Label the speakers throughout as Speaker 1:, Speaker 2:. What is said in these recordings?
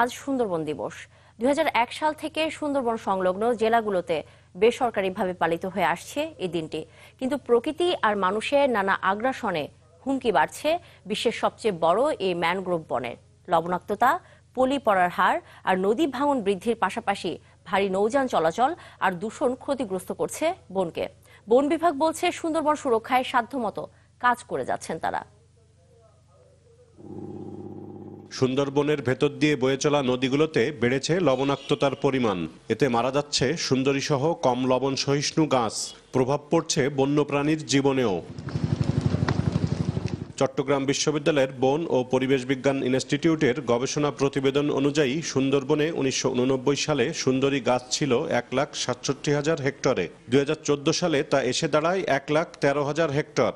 Speaker 1: আজ সুন্দরবন দিবস। দুই হাজার এক সাল থেকে সুন্দরবন সংলগ্ন জেলাগুলোতে বেসরকারিভাবে পালিত হয়ে আসছে এই দিনটি। কিন্তু প্রকৃতি আর মানুষের নানা আগ্রাসনে হুমকি বাড়ছে বিশ্বের সবচেয়ে বড় এই ম্যানগ্রোভ বনের। লবণাক্ততা পলি পড়ার হার আর নদী ভাঙন বৃদ্ধির পাশাপাশি ভারী নৌযান চলাচল আর দূষণ ক্ষতিগ্রস্ত করছে বনকে। বন বিভাগ বলছে সুন্দরবন সুরক্ষায় সাধ্যমতো কাজ করে যাচ্ছেন তারা।
Speaker 2: সুন্দরবনের ভেতর দিয়ে বয়ে চলা নদীগুলোতে বেড়েছে লবণাক্ততার পরিমাণ। এতে মারা যাচ্ছে সুন্দরীসহ কম লবণ সহিষ্ণু গাছ। প্রভাব পড়ছে বন্যপ্রাণীর জীবনেও। চট্টগ্রাম বিশ্ববিদ্যালয়ের বন ও পরিবেশ বিজ্ঞান ইনস্টিটিউটের গবেষণা প্রতিবেদন অনুযায়ী সুন্দরবনে উনিশশো উননব্বই সালে সুন্দরী গাছ ছিল এক লাখ সাতষট্টি হাজার হেক্টরে। দুই হাজার চোদ্দ সালে তা এসে দাঁড়ায় এক লাখ তেরো হাজার হেক্টর।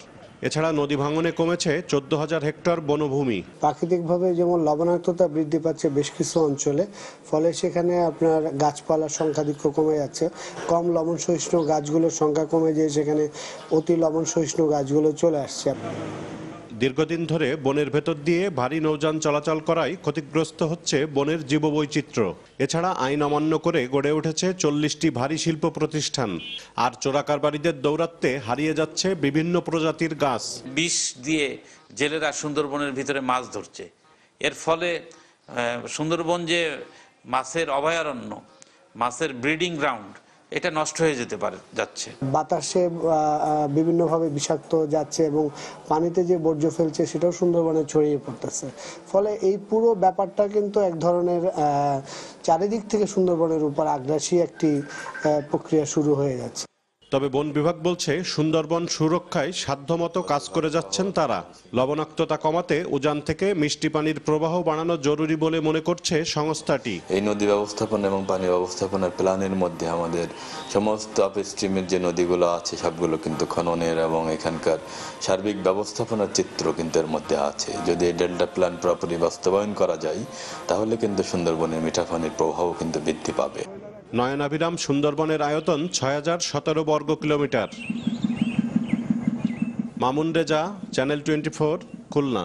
Speaker 2: এছাড়া নদী ভাঙনে কমেছে চোদ্দ হাজার হেক্টর বনভূমি।
Speaker 3: প্রাকৃতিকভাবে যেমন লবণাক্ততা বৃদ্ধি পাচ্ছে বেশ কিছু অঞ্চলে, ফলে সেখানে আপনার গাছপালার সংখ্যাধিক্য কমে যাচ্ছে। কম লবণ সহিষ্ণু গাছগুলোর সংখ্যা কমে যেয়ে সেখানে অতি লবণ সহিষ্ণু গাছগুলো চলে আসছে।
Speaker 2: দীর্ঘদিন ধরে বনের ভেতর দিয়ে ভারী নৌযান চলাচল করায় ক্ষতিগ্রস্ত হচ্ছে বনের জীববৈচিত্র্য। এছাড়া আইন অমান্য করে গড়ে উঠেছে চল্লিশটি ভারী শিল্প প্রতিষ্ঠান। আর চোরাকারবারীদের দৌরাত্মে হারিয়ে যাচ্ছে বিভিন্ন প্রজাতির গাছ।
Speaker 4: বিষ দিয়ে জেলেরা সুন্দরবনের ভিতরে মাছ ধরছে। এর ফলে সুন্দরবন যে মাছের অভয়ারণ্য, মাছের ব্রিডিং গ্রাউন্ড এটা নষ্ট হয়ে যেতে পারে, যাচ্ছে।
Speaker 3: বাতাসে বিভিন্নভাবে বিষাক্ত যাচ্ছে এবং পানিতে যে বর্জ্য ফেলছে সেটাও সুন্দরবনে ছড়িয়ে পড়তেছে। ফলে এই পুরো ব্যাপারটা কিন্তু এক ধরনের চারিদিক থেকে সুন্দরবনের উপর আগ্রাসী একটি প্রক্রিয়া শুরু হয়ে যাচ্ছে।
Speaker 2: তবে বন বিভাগ বলছে, সুন্দরবন সুরক্ষায় সাধ্যমতো কাজ করে যাচ্ছেন তারা। লবণাক্ততা কমাতে উজান থেকে মিষ্টি পানির প্রবাহ বাড়ানো জরুরি বলে মনে করছে সংস্থাটি।
Speaker 5: এই নদী ব্যবস্থাপনা এবং পানি ব্যবস্থাপনার প্ল্যানের মধ্যে আমাদের সমস্ত আপস্ট্রিমের যে নদীগুলো আছে, সবগুলো কিন্তু খননের এবং এখানকার সার্বিক ব্যবস্থাপনার চিত্র কিন্তু এর মধ্যে আছে। যদি এই ডেল্টা প্ল্যান প্রপারলি বাস্তবায়ন করা যায়, তাহলে কিন্তু সুন্দরবনের মিঠা পানির প্রভাবও কিন্তু বৃদ্ধি পাবে।
Speaker 2: নয়নাভিরাম সুন্দরবনের আয়তন ছয় হাজার সতেরো বর্গ kilometre. Mamun Reza channel twenty four Khulna.